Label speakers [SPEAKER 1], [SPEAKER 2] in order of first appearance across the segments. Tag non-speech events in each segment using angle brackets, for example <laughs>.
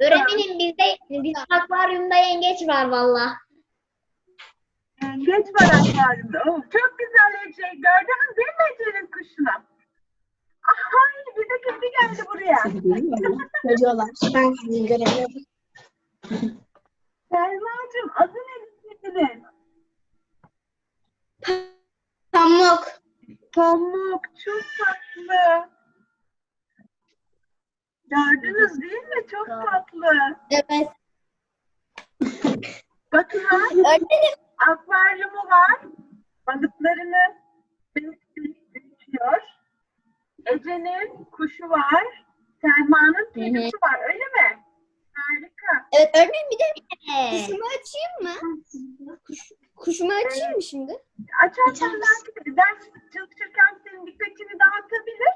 [SPEAKER 1] Öğretmenim bizde bizim akvaryumda yengeç var valla.
[SPEAKER 2] Geç var akvaryumda. Oh, çok güzel Ece. Gördünüz değil mi Ece'nin kuşunu? Ay bir de kedi geldi buraya.
[SPEAKER 3] Görüyorlar. Ben sizi göremiyorum.
[SPEAKER 2] Selma'cığım adı ne kedinin?
[SPEAKER 3] Pamuk.
[SPEAKER 2] Pamuk çok tatlı. Gördünüz değil mi? Çok tatlı.
[SPEAKER 3] Evet. <laughs>
[SPEAKER 2] Batuhan
[SPEAKER 1] Öğretmenim
[SPEAKER 2] akvaryumu var. Balıklarını besleyip büyütüyor. Ece'nin kuşu var. Selma'nın kedisi var öyle mi? Harika.
[SPEAKER 3] Evet öğretmenim bir de kuşumu açayım mı? Kuş, kuşumu açayım mı şimdi?
[SPEAKER 2] Açarsan belki de ders çalışırken senin dikkatini dağıtabilir.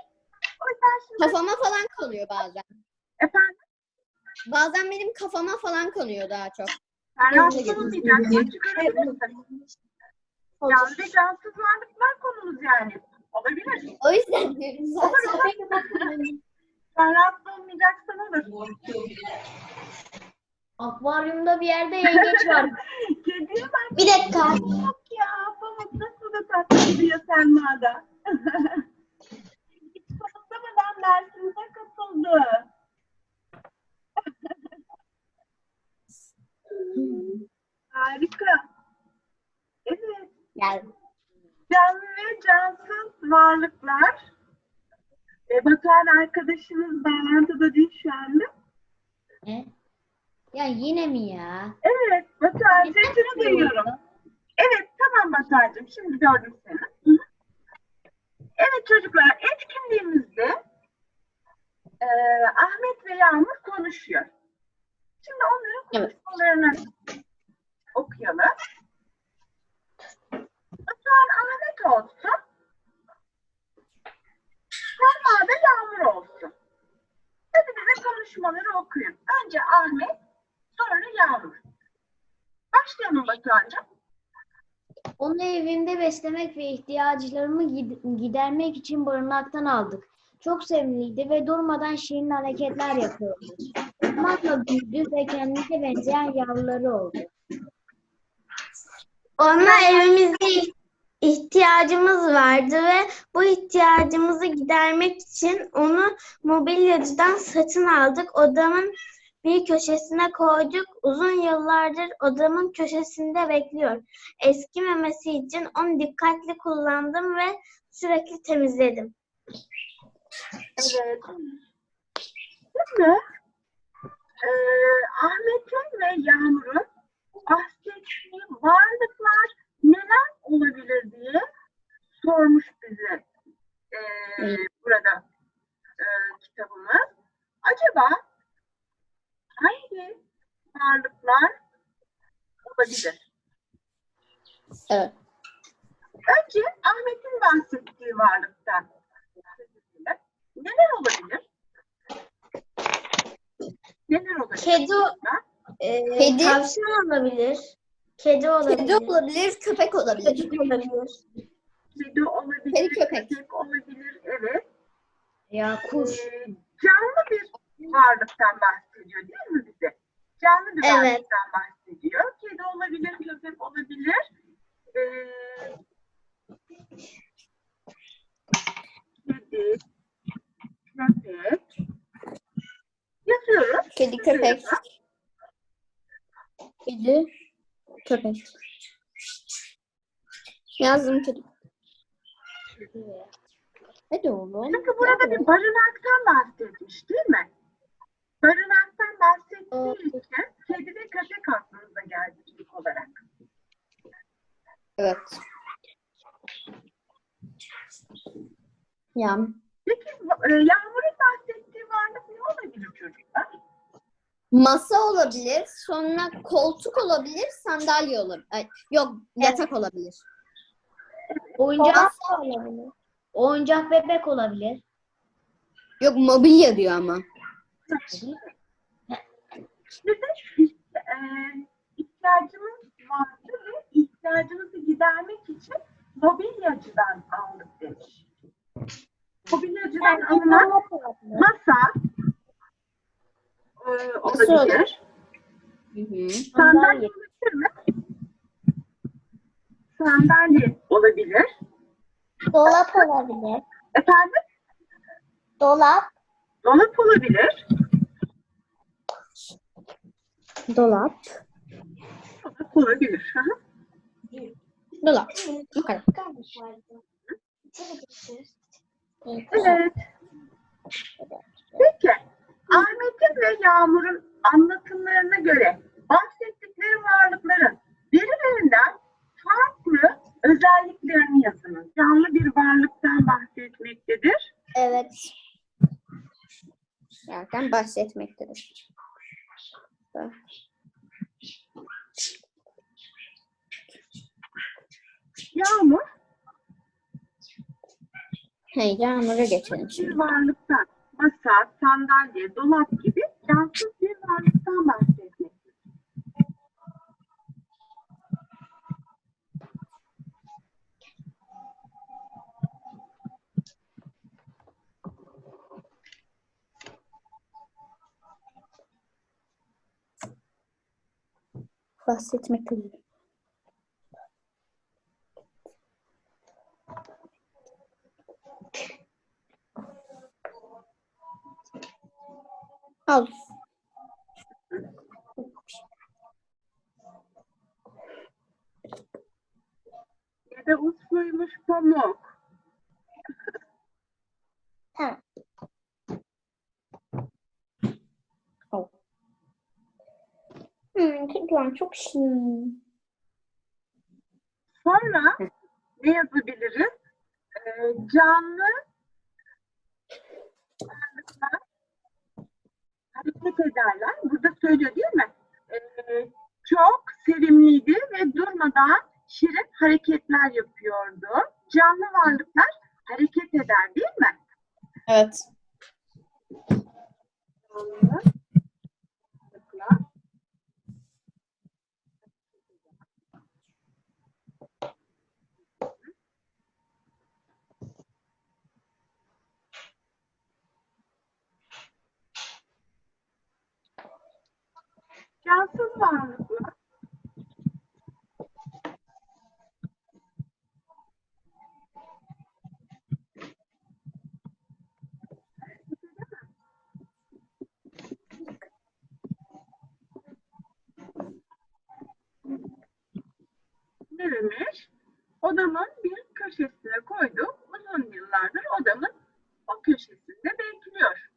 [SPEAKER 3] Kafama falan kalıyor bazen.
[SPEAKER 2] efendim
[SPEAKER 3] Bazen benim kafama falan kanıyor daha çok.
[SPEAKER 2] sen rahatsız. Çıkarabilirsin. Canlı cansız varlıklar konumuz yani. Olabilir.
[SPEAKER 3] O yüzden diyorum zaten.
[SPEAKER 2] Sen rahatsız olmayacaksan olur.
[SPEAKER 1] akvaryumda bir yerde yengeç var. <laughs>
[SPEAKER 2] Kediye bak.
[SPEAKER 3] Bir dakika.
[SPEAKER 2] Pamuk ya. Pamuk nasıl da tatlı diyor Selma'da. <laughs> Dersimize katıldı. <laughs> Harika. Evet.
[SPEAKER 3] Gel.
[SPEAKER 2] Canlı ve cansız varlıklar. E, Batuhan arkadaşımız bağlantıda değil şu anda.
[SPEAKER 1] Ne? Ya yine mi ya?
[SPEAKER 2] Evet Batuhan sesini duyuyorum. Evet tamam Batuhan'cığım şimdi gördüm seni. Hı. Evet çocuklar etkinliğimizde e, Ahmet ve Yağmur konuşuyor. Şimdi onların
[SPEAKER 3] Evet.
[SPEAKER 2] konuşmalarını okuyalım. Batuhan Ahmet olsun. Selma da Yağmur olsun. Hadi bize konuşmaları okuyun. Önce Ahmet, sonra Yağmur. Başlayalım Batuhan'cığım.
[SPEAKER 1] Onu evimde beslemek ve ihtiyaçlarımı gid- gidermek için barınaktan aldık. Çok sevimliydi ve durmadan şirin hareketler yapıyordu. Zamanla büyüdü ve kendine benzeyen yavruları oldu.
[SPEAKER 4] Ona evimizde ih- ihtiyacımız vardı ve bu ihtiyacımızı gidermek için onu mobilyacıdan satın aldık. Odamın bir köşesine koyduk. Uzun yıllardır odamın köşesinde bekliyor. Eskimemesi için onu dikkatli kullandım ve sürekli temizledim.
[SPEAKER 2] Evet. Şimdi eee Ahmet'in ve Yağmur'un bahsettiği varlıklar neler olabilir diye sormuş bize eee, burada eee, kitabımız. Acaba hangi varlıklar olabilir?
[SPEAKER 3] Evet.
[SPEAKER 2] Önce Ahmet'in bahsettiği varlıktan söz edelim. Neler olabilir? Neler olabilir?
[SPEAKER 4] Kedi-? Ee,
[SPEAKER 3] Kedi-
[SPEAKER 4] Tavşan olabilir. Kedi olabilir.
[SPEAKER 3] Kedi olabilir, köpek olabilir.
[SPEAKER 4] Köpek olabilir.
[SPEAKER 2] Kedi olabilir,
[SPEAKER 3] Kedi, köpek.
[SPEAKER 2] olabilir, evet.
[SPEAKER 1] Ya kuş.
[SPEAKER 2] Ee, canlı bir varlıktan bahsediyor değil mi bize? Canlı bir
[SPEAKER 4] Evet.
[SPEAKER 2] varlıktan bahsediyor. Kedi olabilir, köpek olabilir. Ee, kedi, köpek. Yazıyoruz.
[SPEAKER 3] Kedi, köpek. Kedi, köpek. Yazdım kedi. Hadi oğlum.
[SPEAKER 2] Çünkü burada bir barınaktan bahsetmiş değil mi? Barınaktan bahsettiği için kedi ve köpek aklımıza geldi ilk olarak.
[SPEAKER 3] Evet. Ya.
[SPEAKER 2] Peki e, Yağmur'un bahsettiği varlık ne olabilir çocuklar?
[SPEAKER 3] Masa olabilir, sonra koltuk olabilir, sandalye olabilir. Ay, yok, yatak olabilir.
[SPEAKER 1] Oyuncak oyuncak bebek olabilir.
[SPEAKER 3] Yok, mobilya diyor ama.
[SPEAKER 2] Bir de e, ihtiyacımız vardı ve ihtiyacımızı gidermek için mobilyacıdan aldık demiş. Mobilyacıdan alınan masa, e, e,
[SPEAKER 3] Nasıl
[SPEAKER 2] olabilir.
[SPEAKER 3] Hı hı.
[SPEAKER 2] Sandalye olabilir mi? Sandalye olabilir.
[SPEAKER 4] Dolap olabilir.
[SPEAKER 2] Efendim?
[SPEAKER 4] Dolap.
[SPEAKER 2] Dolap olabilir.
[SPEAKER 3] Dolap.
[SPEAKER 2] Dolap olabilir. Hı hı.
[SPEAKER 3] Dolap. Bu kadar.
[SPEAKER 2] Evet. Peki. Ahmet'in ve Yağmur'un anlatımlarına göre bahsettikleri varlıkların birbirinden farklı özelliklerini yazınız. Canlı bir varlıktan bahsetmektedir.
[SPEAKER 3] Evet. Yerden bahsetmektedir.
[SPEAKER 2] Yağmur
[SPEAKER 3] Hey, yağmura geçelim
[SPEAKER 2] bir
[SPEAKER 3] şimdi.
[SPEAKER 2] varlıktan, masa, sandalye, dolap gibi cansız bir varlıktan bahsetmektedir.
[SPEAKER 3] Bahsetmektedir. Al.
[SPEAKER 2] Ya da usluymuş pamuk.
[SPEAKER 3] Kızlar çok şirin.
[SPEAKER 2] Sonra ne yazabiliriz? Ee, canlı varlıklar hareket ederler. Burada söylüyor değil mi? Ee, çok sevimliydi ve durmadan şirin hareketler yapıyordu. Canlı varlıklar hareket eder değil mi?
[SPEAKER 3] Evet.
[SPEAKER 2] Canlı varlıklar cansız varlıklar ne demiş? Odamın bir köşesine koydum. Uzun yıllardır odamın o köşesinde bekliyor.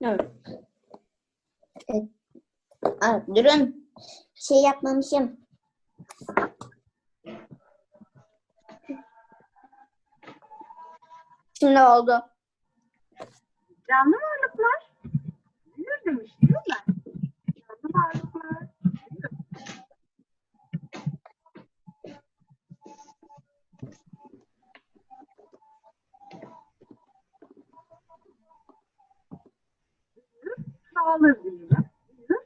[SPEAKER 3] Evet. Aa, durun. Şey yapmamışım. Şimdi oldu.
[SPEAKER 2] Canlı varlıklar büyür demiş değil mi? Canlı varlıklar büyür. Büyür, Sağlar diyelim. Büyür,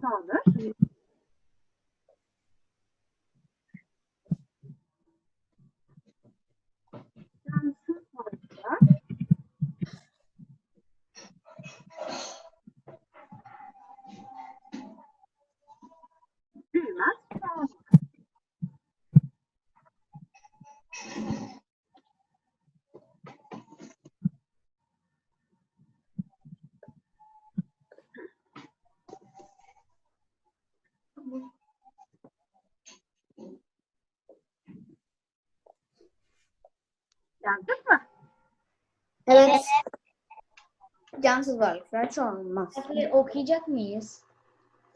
[SPEAKER 2] sağlar. Cansız varlıklar büyümez, sağlar. Yazdık mı?
[SPEAKER 3] Evet. Cansız varlıklar çoğalmaz.
[SPEAKER 1] Peki okuyacak mıyız?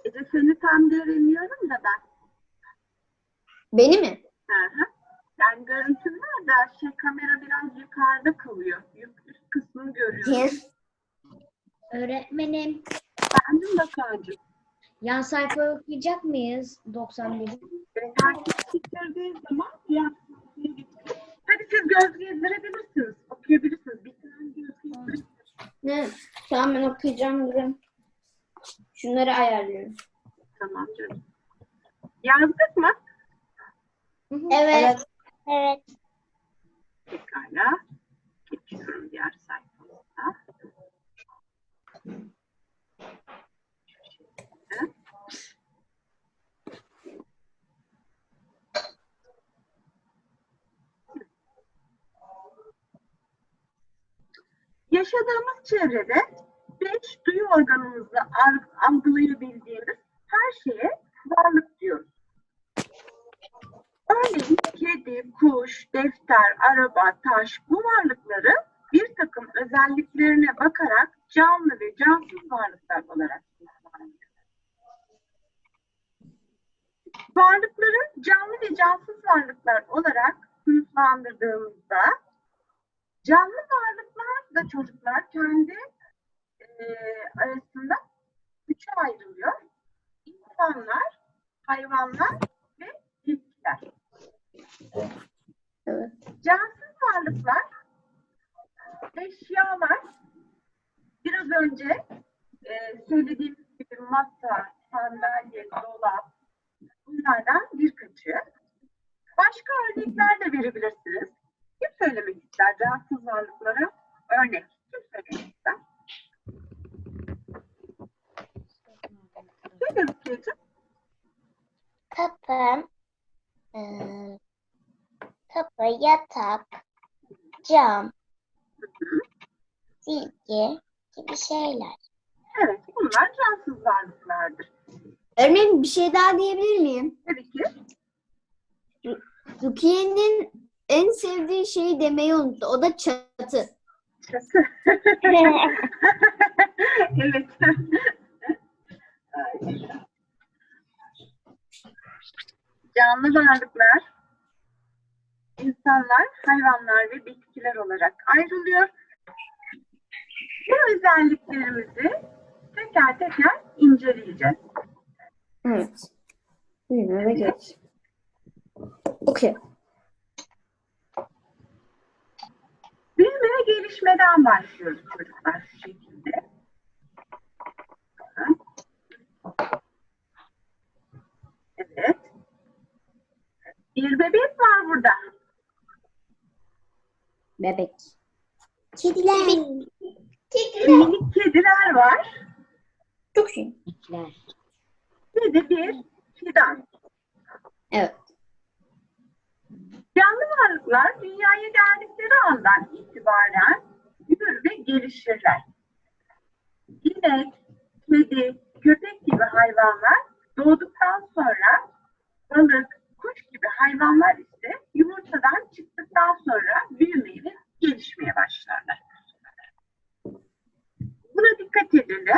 [SPEAKER 2] Ece seni tam göremiyorum da ben.
[SPEAKER 3] Beni mi?
[SPEAKER 2] Hı hı. Yani görüntün var da şey kamera biraz yukarıda kalıyor. Yük- Üst kısmını görüyorum.
[SPEAKER 1] Öğretmenim,
[SPEAKER 2] Efendim Bakancığım.
[SPEAKER 1] yan sayfa okuyacak mıyız? 91.
[SPEAKER 2] Herkes bitirdiği zaman diğer siz göz gezdirebilirsiniz. Okuyabilirsiniz. Bitiren göz gezdirebilirsiniz.
[SPEAKER 3] Ne? Tamam ben okuyacağım durun. Şunları ayarlıyorum.
[SPEAKER 2] Tamam canım. Yazdık mı?
[SPEAKER 3] Evet.
[SPEAKER 4] Evet.
[SPEAKER 2] Pekala. Geçiyorum diğer sayfamıza. Yaşadığımız çevrede beş duyu organımızla al- algılayabildiğimiz her şeye varlık diyoruz. Örneğin kedi, kuş, defter, araba, taş bu varlıkları bir takım özelliklerine bakarak canlı ve cansız varlıklar olarak. Varlıkları canlı ve cansız varlıklar olarak sınıflandırdığımızda canlı varlıklar da çocuklar kendi eee, arasında üçe ayrılıyor. İnsanlar, hayvanlar ve bitkiler.
[SPEAKER 3] Evet.
[SPEAKER 2] Cansız varlıklar, eşyalar, biraz önce e, söylediğimiz gibi masa, sandalye, dolap, bunlardan birkaçı. Başka örnekler de verebilirsiniz. Kim söylemek ister cansız varlıklara? Örnek. Kim söylemek ister? Söyle Rukiye'ciğim.
[SPEAKER 4] Kapı, eee, kapı, yatak, cam, silgi gibi şeyler.
[SPEAKER 2] Evet, bunlar cansız varlıklardır.
[SPEAKER 3] Örneğin bir şey daha diyebilir miyim?
[SPEAKER 2] Tabii ki.
[SPEAKER 3] Rukiye'nin en sevdiği şeyi demeyi unuttu. O da çatı.
[SPEAKER 2] Çatı. <laughs> evet. Canlı varlıklar, insanlar, hayvanlar ve bitkiler olarak ayrılıyor. Bu özelliklerimizi teker teker inceleyeceğiz.
[SPEAKER 3] Evet. Büyüme ve geç. Okey.
[SPEAKER 2] Büyüme ve gelişmeden başlıyoruz çocuklar şu şekilde. Evet. Bir bebek var burada.
[SPEAKER 3] Bebek.
[SPEAKER 4] Kediler.
[SPEAKER 2] Minik kediler var.
[SPEAKER 3] Çok iyi.
[SPEAKER 2] Bir de bir fidan.
[SPEAKER 3] Evet.
[SPEAKER 2] Canlı varlıklar dünyaya geldikleri andan itibaren büyür ve gelişirler. İnek, kedi, köpek gibi hayvanlar doğduktan sonra balık, kuş gibi hayvanlar ise yumurtadan çıktıktan sonra büyümeye ve gelişmeye başlarlar. Buna dikkat edelim.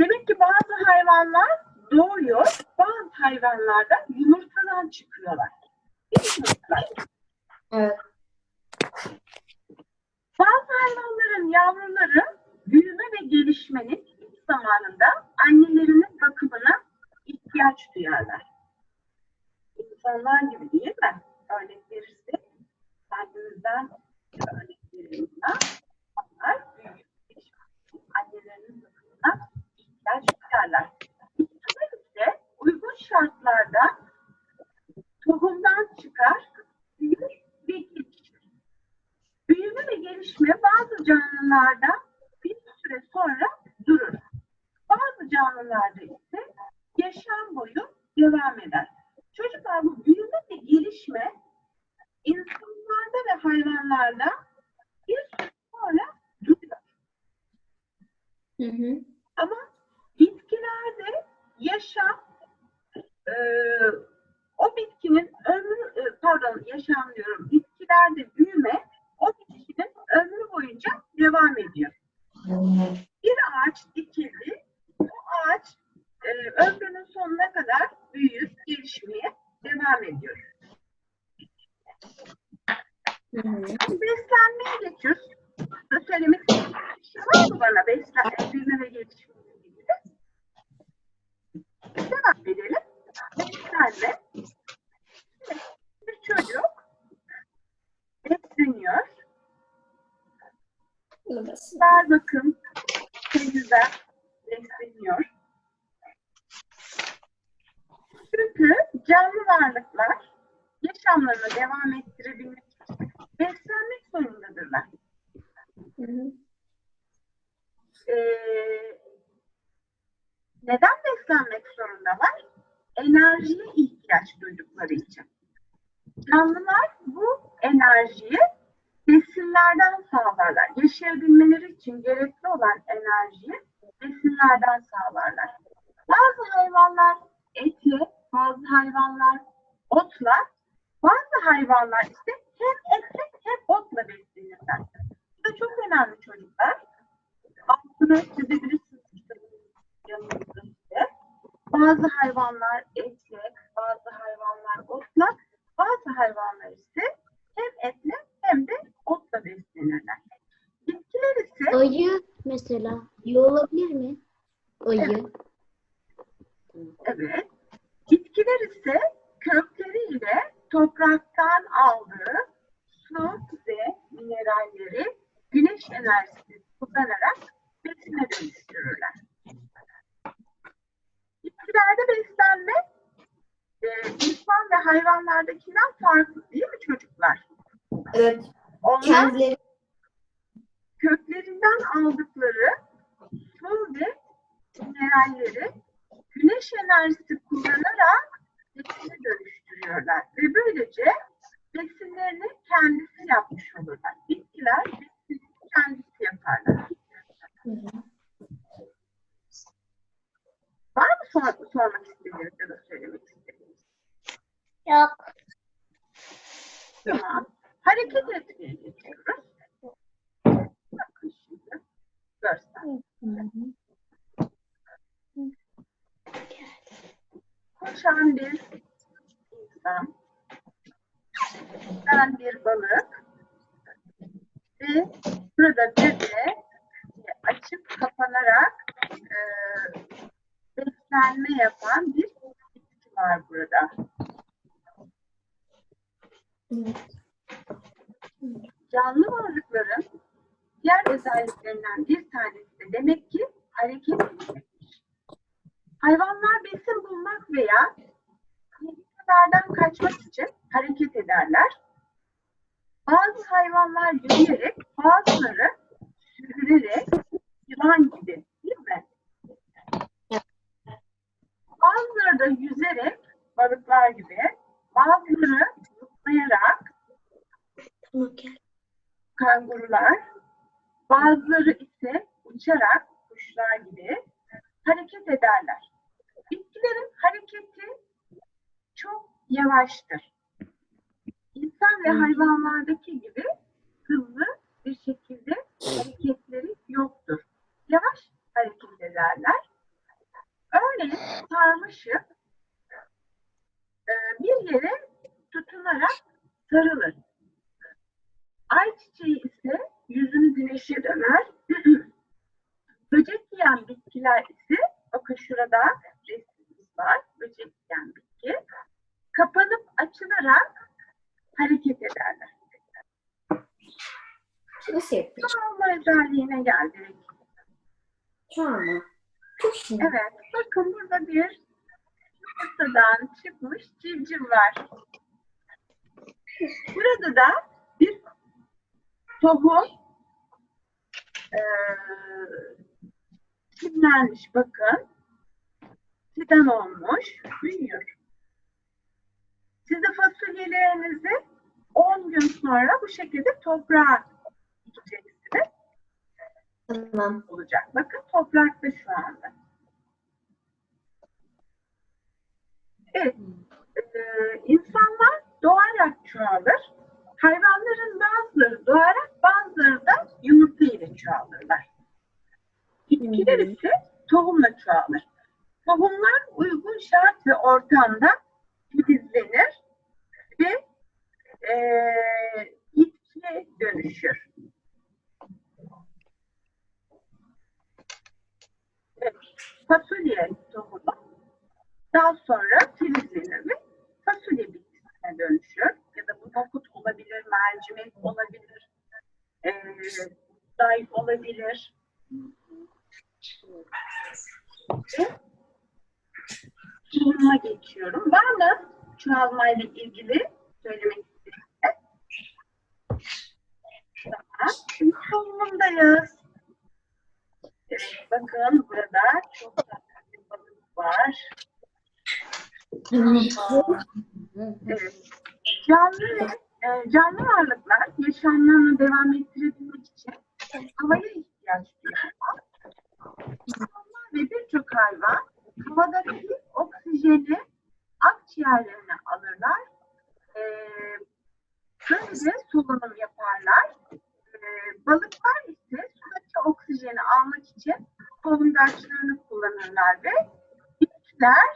[SPEAKER 2] Demek ki bazı hayvanlar doğuyor, bazı hayvanlar da yumurtadan çıkıyorlar. Bazı hayvanların yavruları büyüme ve gelişmenin ilk zamanında annelerinin bakımına ihtiyaç duyarlar. İnsanlar gibi değil mi? Örnek verirsek kendimizden bir örnek verelim buna. Onlar için annelerinin bakımına ihtiyaç duyarlar. Bitkiler ise uygun şartlarda tohumdan çıkar, büyür ve gelişir. Büyüme ve gelişme bazı canlılarda bir süre sonra durur. Bazı canlılarda ise yaşam boyu devam eder. Çocuklar bu büyüme ve gelişme insanlarda ve hayvanlarda bir süre sonra duruyor.
[SPEAKER 3] Hı hı.
[SPEAKER 2] Ama bitkilerde yaşam e, o bitkinin ömrü e, pardon yaşam diyorum bitkilerde büyüme o bitkinin ömrü boyunca devam ediyor. Bir ağaç dikildi. O ağaç e, ömrünün sonuna kadar büyüyüp gelişmeye devam ediyor.
[SPEAKER 3] Hı hı.
[SPEAKER 2] Beslenmeye geçiyoruz. Burada söylemek istediğim bir şey var mı bana beslenme, büyüme ve gelişme ile ilgili? Devam edelim. Beslenme. Bir çocuk besleniyor.
[SPEAKER 3] Burası.
[SPEAKER 2] Dar bakım, temizler, besleniyor. Çünkü canlı varlıklar yaşamlarını devam ettirebilmek için beslenmek zorundadırlar.
[SPEAKER 3] Hı hı.
[SPEAKER 2] Ee, neden beslenmek zorundalar? Enerjiye ihtiyaç duydukları için. Canlılar bu enerjiyi besinlerden sağlarlar. Yaşayabilmeleri için gerekli olan enerjiyi besinlerden sağlarlar. Bazı hayvanlar etle, bazı hayvanlar otla, bazı hayvanlar ise hem etle hem otla beslenirler. Bu da çok önemli çocuklar. Altını çizebilirsiniz kitabın yanınızda. Bazı hayvanlar etle, bazı hayvanlar otla, bazı hayvanlar ise hem etle hem de otla beslenirler. Bitkiler ise
[SPEAKER 1] Ayı mesela. İyi olabilir mi? Ayı.
[SPEAKER 2] Evet. Bitkiler ise kökleriyle topraktan aldığı su ve mineralleri güneş enerjisi kullanarak besine dönüştürürler. Bitkilerde beslenme e, insan ve hayvanlardakinden farklı değil mi çocuklar?
[SPEAKER 3] Evet.
[SPEAKER 2] Onlar
[SPEAKER 3] Kendileri
[SPEAKER 2] köklerinden aldıkları su ve mineralleri güneş enerjisi kullanarak besine dönüştürüyorlar. Ve böylece besinlerini kendisi yapmış olurlar. Bitkiler besini kendisi yaparlar. Var mı sor- sormak istediğiniz ya da söylemek istediğiniz?
[SPEAKER 4] Yok.
[SPEAKER 2] Tamam. Hareket etmeye geçiyoruz. Bakın şimdi. Görsel. Koşan bir insan. Ben bir balık. Ve burada bir de açıp kapanarak e, beslenme yapan bir bitki var burada. Canlı varlıkların diğer özelliklerinden bir tanesi de demek ki hareket etmektir. Hayvanlar besin bulmak veya tehlikelerden kaçmak için hareket ederler. Bazı hayvanlar yürüyerek, bazıları sürünerek, yılan gibi değil mi? Bazıları da yüzerek, balıklar gibi, bazıları zıplayarak, kangurular, bazıları ise uçarak kuşlar gibi hareket ederler. Bitkilerin hareketi çok yavaştır. İnsan ve hayvanlardaki gibi hızlı bir şekilde hareketleri yoktur. Yavaş hareket ederler. Örneğin sarmaşık e, bir yere tutunarak sarılır. Ayçiçeği ise yüzünü güneşe döner. <clears throat> Böcek yiyen bitkiler ise bakın şurada var. Böcek bitki. Kapanıp açılarak hareket ederler.
[SPEAKER 3] nasıl yapıyor?
[SPEAKER 2] Çoğalma özelliğine geldik.
[SPEAKER 3] Tamam. Çok.
[SPEAKER 2] Evet, bakın burada bir yumurtadan çıkmış civciv var. Burada da bir tohum eee çimlenmiş bakın. Fidan olmuş, büyüyor. Siz de fasulyelerinizi 10 gün sonra bu şekilde toprağa dikeceksiniz
[SPEAKER 3] Tamam.
[SPEAKER 2] olacak. Bakın toprakta şu anda. Evet. Ee, insanlar doğarak çoğalır. Hayvanların bazıları doğarak bazıları da yumurta ile çoğalırlar. Bitkiler ise tohumla çoğalır. Tohumlar uygun şart ve ortamda filizlenir ve eee bitkiye dönüşür. Evet, fasulye tohumu daha sonra filizlenir ve fasulye bitkisine dönüşür. Ya da bu nohut olabilir, mercimek olabilir, eee buğday olabilir. Ve sunuma geçiyorum. Var mı çoğalmayla ilgili söylemek istediğiniz? Tamam. Şimdi bakın burada çok tatlı bir balık var. Evet. Canlı ve e, canlı varlıklar yaşamlarını devam ettirebilmek için havaya ihtiyaç duyuyorlar. İnsanlar ve birçok hayvan havadaki oksijeni akciğerlerine alırlar. E, böylece solunum yaparlar. E, balıklar ise sudaki oksijeni almak için solungaçlarını kullanırlar ve bitkiler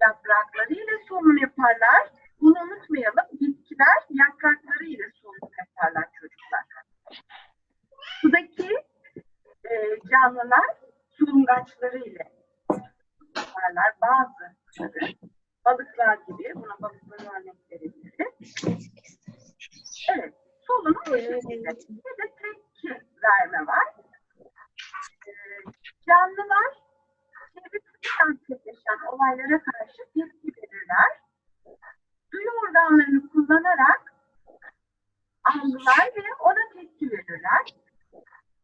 [SPEAKER 2] yaprakları ile solunum yaparlar. Bunu unutmayalım. Bitkiler yaprakları ile solunum yaparlar çocuklar. Sudaki e, canlılar solungaçları yaparlar. Bazıları balıklar gibi. Buna balıkların örnek verebiliriz. Evet. Solunum bu şekilde. Bir de tepki verme var. E, canlılar çevresinde gerçekleşen olaylara karşı tepki verirler. Duyu organlarını kullanarak algılar ve ona tepki verirler.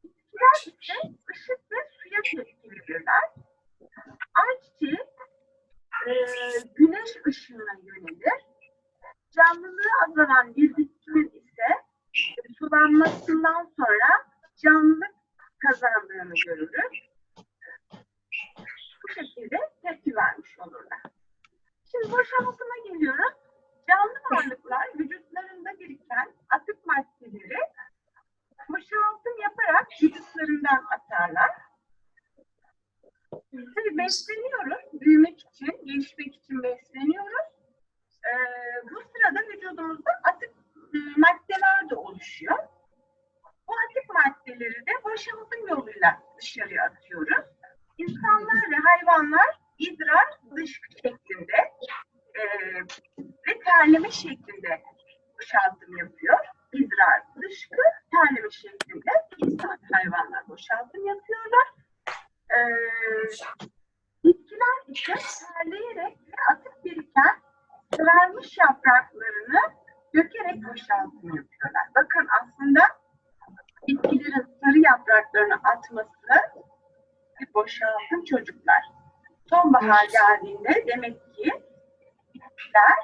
[SPEAKER 2] Bitkiler ise ışık ve suya tepki verirler. Ayçiçeği e, güneş ışığına yönelir. Canlılığı azalan bir bitkinin ise e, sulanmasından sonra canlılık kazandığını görürüz bu şekilde tepki vermiş olurlar. Şimdi boşaltıma geliyorum. Canlı varlıklar vücutlarında biriken atık maddeleri boşaltım yaparak vücutlarından atarlar. Tabii besleniyoruz. Büyümek için, gelişmek için besleniyoruz. Ee, bu sırada vücudumuzda atık e, maddeler de oluşuyor. Bu atık maddeleri de boşaltım yoluyla dışarıya atıyoruz. İnsanlar ve hayvanlar idrar dışkı şeklinde e, ve terleme şeklinde boşaltım yapıyor. İdrar dışkı terleme şeklinde insan hayvanlar boşaltım yapıyorlar. E, bitkiler ise terleyerek ve atık biriken sararmış yapraklarını dökerek boşaltım yapıyorlar. Bakın aslında bitkilerin sarı yapraklarını atması bir boşaltım çocuklar. Sonbahar geldiğinde demek ki bitkiler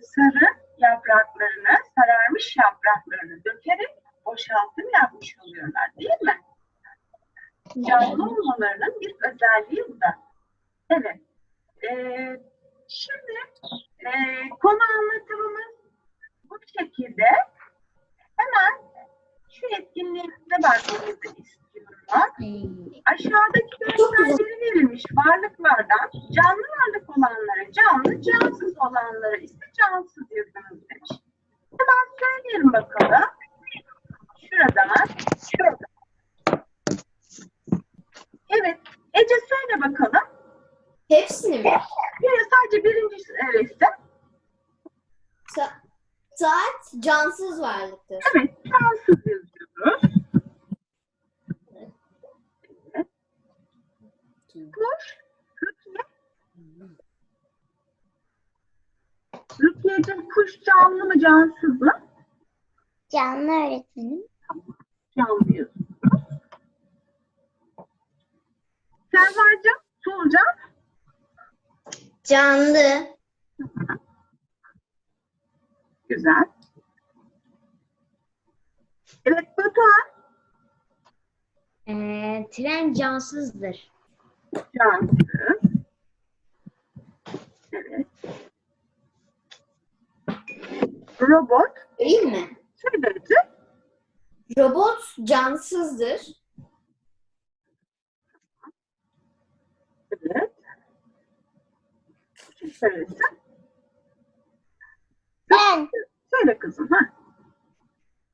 [SPEAKER 2] sarı yapraklarını, sararmış yapraklarını dökerek boşaltım yapmış oluyorlar değil mi? Canlı olmalarının bir özelliği bu da. Evet. Ee, şimdi e, konu anlatımımız bu şekilde. Hemen şu etkinliğimize bakmamızı istiyorum. Aşağıdaki göstergeleri verilmiş varlıklardan canlı varlık olanlara canlı, cansız olanlara ise cansız yazınız demiş. Hemen söyleyelim bakalım. Şuradan, şuradan. Evet, Ece söyle bakalım.
[SPEAKER 3] Hepsini mi?
[SPEAKER 2] Bir sadece birinci resim.
[SPEAKER 3] Sa- saat cansız varlıktır.
[SPEAKER 2] Evet, cansız yazıyoruz. Kuş, Rukiye. Rukiye'cim kuş canlı mı cansız mı?
[SPEAKER 4] Canlı öğretmenim.
[SPEAKER 2] Canlı yazıyoruz. Server'cim, Solucan.
[SPEAKER 4] Canlı.
[SPEAKER 2] Güzel. Evet, Batuhan.
[SPEAKER 1] Ee, tren cansızdır.
[SPEAKER 2] Cansız. Evet. Robot.
[SPEAKER 3] Değil mi?
[SPEAKER 2] Söyledi.
[SPEAKER 3] Robot cansızdır.
[SPEAKER 2] Evet. Kim söylesin?
[SPEAKER 4] Ben.
[SPEAKER 2] Söyle kızım. Ha.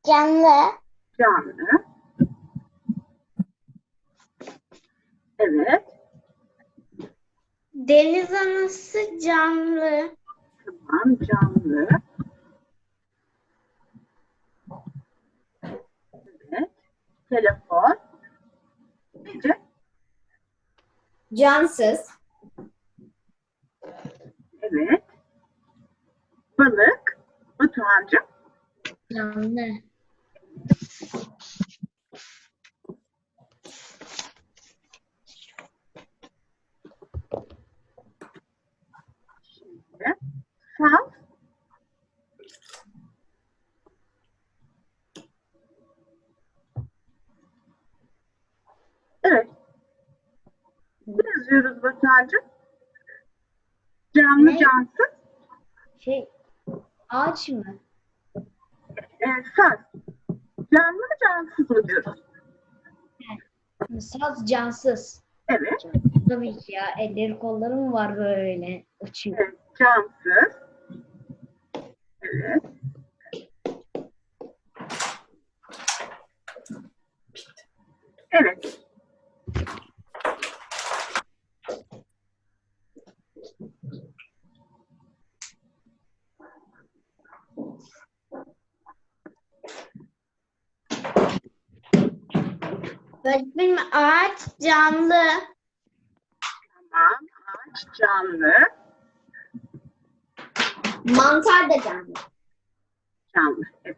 [SPEAKER 4] Canlı.
[SPEAKER 2] Canlı. Evet.
[SPEAKER 4] Deniz anası canlı.
[SPEAKER 2] Tamam. Canlı. Evet. Telefon. Ece.
[SPEAKER 3] Cansız.
[SPEAKER 2] Evet. Balık. Batuhan'cığım.
[SPEAKER 1] Canlı.
[SPEAKER 2] Şimdi saf. Evet. Ne yazıyoruz Batuhan'cığım? Cansız.
[SPEAKER 1] Şey ağaç mı?
[SPEAKER 2] E, saz. Canlı mı cansız mı diyoruz?
[SPEAKER 1] Saz cansız.
[SPEAKER 2] Evet.
[SPEAKER 1] Tabii ki ya elleri kolları mı var böyle uçuyor.
[SPEAKER 2] evet. Cansız. Evet. Evet.
[SPEAKER 4] Öğretmenim ağaç canlı.
[SPEAKER 2] Tamam. Ağaç canlı.
[SPEAKER 3] Mantar da canlı.
[SPEAKER 2] Canlı. Evet.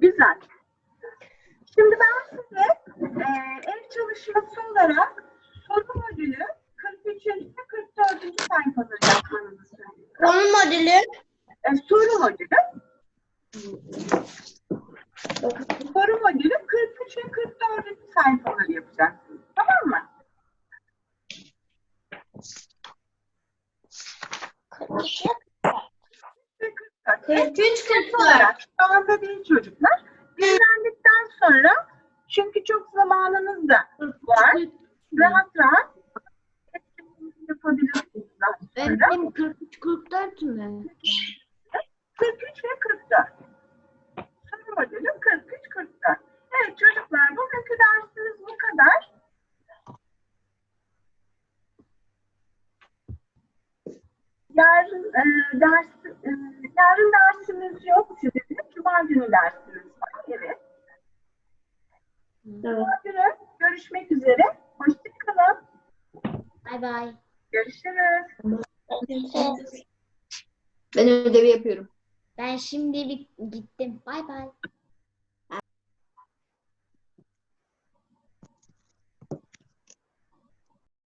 [SPEAKER 2] Güzel. Şimdi ben size e, ev çalışması olarak soru modülü 43. ve 44. sayfaları yapmanızı söylüyorum.
[SPEAKER 4] Konu modülü.
[SPEAKER 2] E, soru modülü. Soru modülü 43 ve 44. sayfaları yapacaksınız. Tamam mı? Ve 44.
[SPEAKER 4] 43 44.
[SPEAKER 2] olarak şu anda değil çocuklar. Dinlendikten sonra çünkü çok zamanınız da var. Rahat rahat yapabilirsiniz.
[SPEAKER 1] Benim 43 44 mü?
[SPEAKER 2] 43 ve 44. Soru modülü 43 44. Evet çocuklar bugünkü dersimiz bu kadar. Yarın e, ders e, yarın dersimiz yok sizin. Cuma günü dersimiz var. Evet. Cuma günü görüşmek üzere. Hoşçakalın.
[SPEAKER 1] Bay bay.
[SPEAKER 2] Görüşürüz.
[SPEAKER 3] Ben ödevi yapıyorum.
[SPEAKER 1] Ben şimdi gittim. Bay bay.